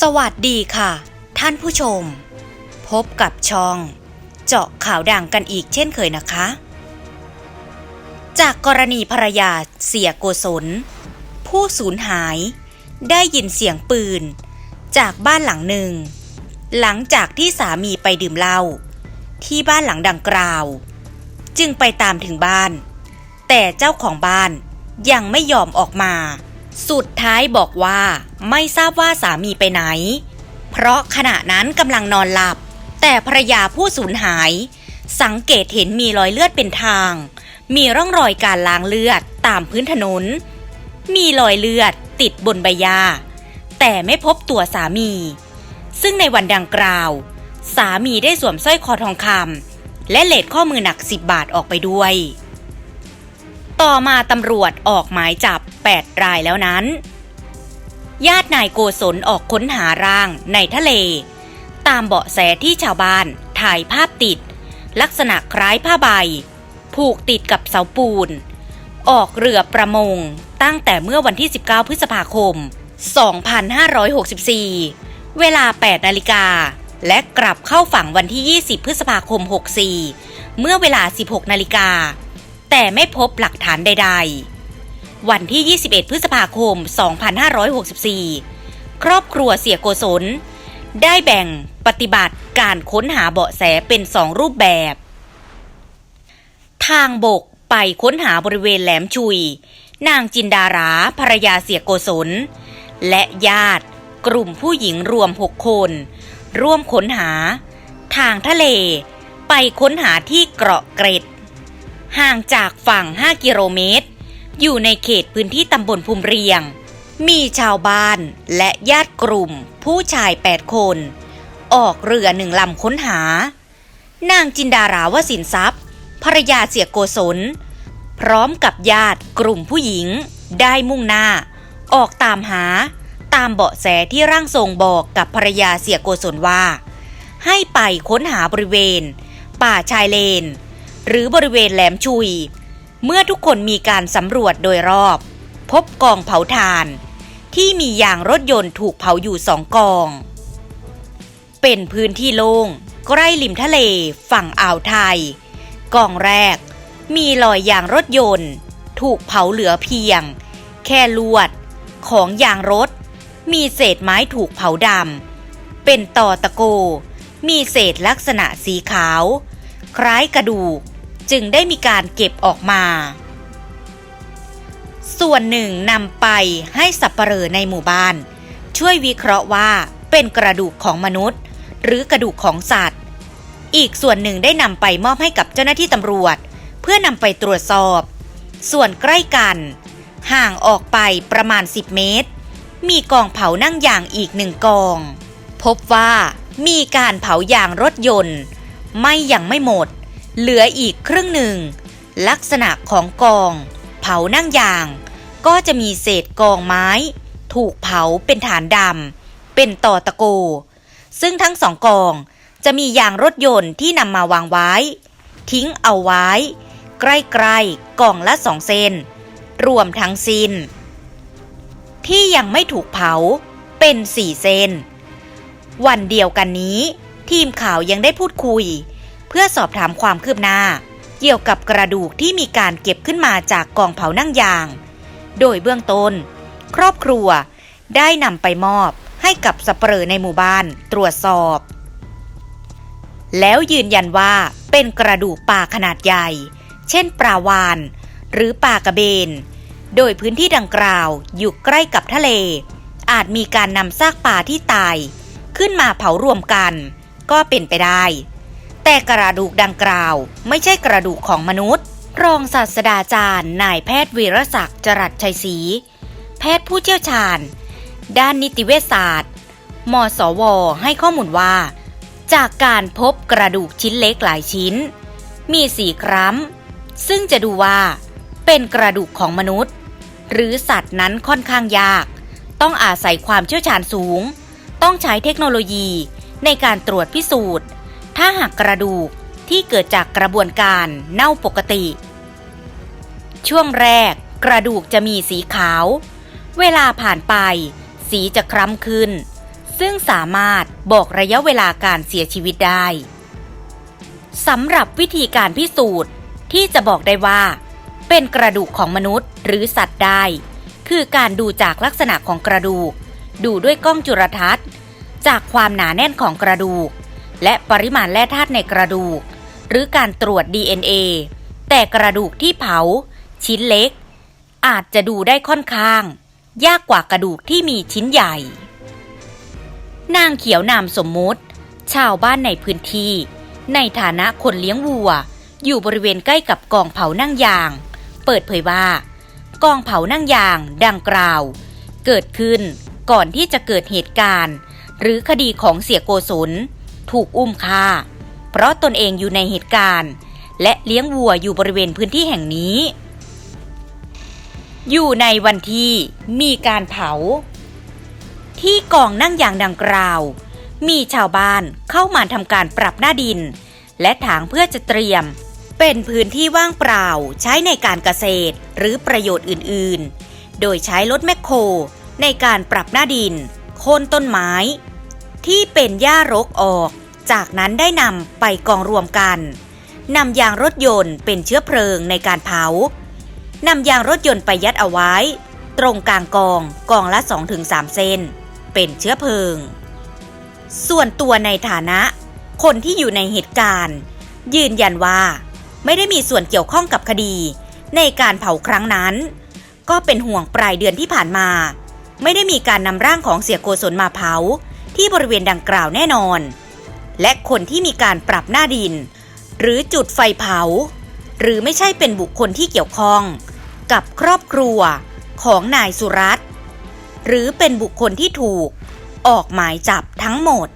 สวัสดีค่ะ ท่านผู้ชม พบกับช่อง เจาะข่าวดังกันอีกเช่นเคยนะคะ จากกรณีภรรยาเสียโกศล ผู้สูญหายได้ยินเสียงปืน จากบ้านหลังหนึ่ง หลังจากที่สามีไปดื่มเหล้าที่บ้านหลังดังกล่าว จึงไปตามถึงบ้าน แต่เจ้าของบ้านยังไม่ยอมออกมา สุดท้ายบอกว่าไม่ทราบว่าสามีไปไหน เพราะขณะนั้นกำลังนอนหลับ แต่ภรยาผู้สูญหาย สังเกตเห็นมีรอยเลือดเป็นทาง มีร่องรอยการล้างเลือดตามพื้นถนน มีรอยเลือดติดบนใบหญ้าแต่ไม่พบตัวสามี ซึ่งในวันดังกล่าว สามีได้สวมสร้อยคอทองคำและเลดข้อมือหนัก10บาทออกไปด้วย ต่อมาตำรวจออกหมายจับ 8 รายแล้วนั้น ญาตินายโกศลออกค้นหาร่างในทะเล ตามเบาะแสที่ชาวบ้านถ่ายภาพติด ลักษณะคล้ายผ้าใบ ผูกติดกับเสาปูน ออกเรือประมงตั้งแต่เมื่อวันที่ 19 พฤษภาคม 2564 เวลา 8 นาฬิกา และกลับเข้าฝั่งวันที่ 20 พฤษภาคม 64 เมื่อเวลา 16 นาฬิกา แต่ไม่พบหลักฐานใด ๆ วันที่ 21 พฤษภาคม 2564 ครอบครัวเสียโกศล ได้แบ่งปฏิบัติการค้นหาเบาะแสเป็นสองรูปแบบ ทางบกไปค้นหาบริเวณแหลมชุย นางจินดาราภรรยาเสียโกศล และญาติกลุ่มผู้หญิงรวม6คน ร่วมค้นหา ทางทะเล ไปค้นหาที่เกาะเกร็ด ห่างจากฝั่ง 5 กิโลเมตร อยู่ในเขตพื้นที่ตำบลภูมิเรียง มีชาวบ้านและญาติกลุ่ม ผู้ชาย 8 คน ออกเรือหนึ่งลำค้นหา นางจินดาราวสินทรัพย์ภรยาเสียโกศล พร้อมกับญาติกลุ่มผู้หญิง ได้มุ่งหน้า ออกตามหาตามเบาะแสที่ร่างทรงบอกกับภรยาเสียโกศลว่า ให้ไปค้นหาบริเวณ ป่าชายเลน หรือบริเวณแหลมชุย เมื่อทุกคนมีการสำรวจโดยรอบ พบกองเผาถ่าน ที่มียางรถยนต์ถูกเผาอยู่สองกอง เป็นพื้นที่โล่งใกล้ริมทะเลฝั่งอ่าวไทย กองแรก มีรอยยางรถยนต์ ถูกเผาเหลือเพียง แค่ลวด ของยางรถ มีเศษไม้ถูกเผาดำเป็นตอตะโก มีเศษลักษณะสีขาว คล้ายกระดูก จึงได้มีการเก็บออกมา ส่วนหนึ่งนำไปให้สับปเหร่อในหมู่บ้าน ช่วยวิเคราะห์ว่าเป็นกระดูกของมนุษย์ หรือกระดูกของสัตว์ อีกส่วนหนึ่งได้นำไปมอบให้กับเจ้าหน้าที่ตำรวจ เพื่อนำไปตรวจสอบ ส่วนใกล้กัน ห่างออกไปประมาณ 10 เมตร มีกองเผานั่งยางอีกหนึ่งกอง พบว่ามีการเผายางรถยนต์ ไม่ยังไม่หมด เหลืออีกครึ่งหนึ่ง ลักษณะของกอง เผานั่งยาง ก็จะมีเศษกองไม้ ถูกเผาเป็นฐานดำเป็นต่อตะโก ซึ่งทั้งสองกองจะมียางรถยนต์ที่นำมาวางไว้ ทิ้งเอาไว้ ใกล้ๆกล่องละสองเซน รวมทั้งสิ้น ที่ยังไม่ถูกเผาเป็นสี่เซน วันเดียวกันนี้ ทีมข่าวยังได้พูดคุย เพื่อสอบถามความคืบหน้า เกี่ยวกับกระดูกที่มีการเก็บขึ้นมาจากกองเผานั่งยาง โดยเบื้องต้น ครอบครัวได้นำไปมอบให้กับสเปรอในหมู่บ้านตรวจสอบ แล้วยืนยันว่าเป็นกระดูกปลาขนาดใหญ่ เช่นปลาวาน หรือปลากระเบน โดยพื้นที่ดังกล่าวอยู่ใกล้กับทะเล อาจมีการนำซากปลาที่ตาย ขึ้นมาเผารวมกัน ก็เป็นไปได้ แต่กระดูกดังกล่าว ไม่ใช่กระดูกของมนุษย์ รองศาสตราจารย์นายแพทย์วีรศักดิ์จรัสชัยศรีแพทย์ผู้เชี่ยวชาญ ด้านนิติเวชศาสตร์ มสว ให้ข้อมูลว่า จากการพบกระดูกชิ้นเล็กหลายชิ้น มีสีคล้ำซึ่งจะดูว่า เป็นกระดูกของมนุษย์ หรือสัตว์นั้นค่อนข้างยาก ต้องอาศัยความเชี่ยวชาญสูง ต้องใช้เทคโนโลยีในการตรวจพิสูจน์ ถ้าหากกระดูกที่เกิดจากกระบวนการเน่าปกติ ช่วงแรกกระดูกจะมีสีขาว เวลาผ่านไป สีจะคล้ำขึ้น ซึ่งสามารถบอกระยะเวลาการเสียชีวิตได้สำหรับวิธีการพิสูจน์ที่จะบอกได้ว่า เป็นกระดูกของมนุษย์หรือสัตว์ได้ คือการดูจากลักษณะของกระดูก ดูด้วยกล้องจุลทรรศน์ จากความหนาแน่นของกระดูก และปริมาณแร่ธาตุในกระดูก หรือการตรวจ DNA แต่กระดูกที่เผา ชิ้นเล็ก อาจจะดูได้ค่อนข้าง ยากกว่ากระดูกที่มีชิ้นใหญ่ นางเขียวนามสมมุติ ชาวบ้านในพื้นที่ ในฐานะคนเลี้ยงวัว อยู่บริเวณใกล้กับกองเผานั่งยาง เปิดเผยว่า กองเผานั่งยางดังกล่าว เกิดขึ้นก่อนที่จะเกิดเหตุการณ์ หรือคดีของเสียโกศล ถูกอุ้มฆ่า เพราะตนเองอยู่ในเหตุการณ์ และเลี้ยงวัวอยู่บริเวณพื้นที่แห่งนี้ อยู่ในวันที่มีการเผา ที่กองนั่งยางดังกล่าว มีชาวบ้านเข้ามาทำการปรับหน้าดิน และถางเพื่อจะเตรียม เป็นพื้นที่ว่างเปล่าใช้ในการเกษตรหรือประโยชน์อื่น ๆ โดยใช้รถแมคโครในการปรับหน้าดิน โค่นต้นไม้ ที่เป็นหญ้ารกออก จากนั้นได้นำไปกองรวมกันนำยางรถยนต์เป็นเชื้อเพลิงในการเผานำยางรถยนต์ไปยัดเอาไว้ ตรงกลางกองกองละ 2-3 เซน เป็นเชื้อเพลิง ส่วนตัวในฐานะ คนที่อยู่ในเหตุการณ์ ยืนยันว่า ไม่ได้มีส่วนเกี่ยวข้องกับคดี ในการเผาครั้งนั้น ก็เป็นห่วงปลายเดือนที่ผ่านมา ไม่ได้มีการนำร่างของเสียโกศลมาเผา ที่บริเวณดังกล่าวแน่นอน และคนที่มีการปรับหน้าดิน หรือจุดไฟเผา หรือไม่ใช่เป็นบุคคลที่เกี่ยวข้อง กับครอบครัวของนายสุรัตน์หรือเป็นบุคคลที่ถูกออกหมายจับทั้งหมด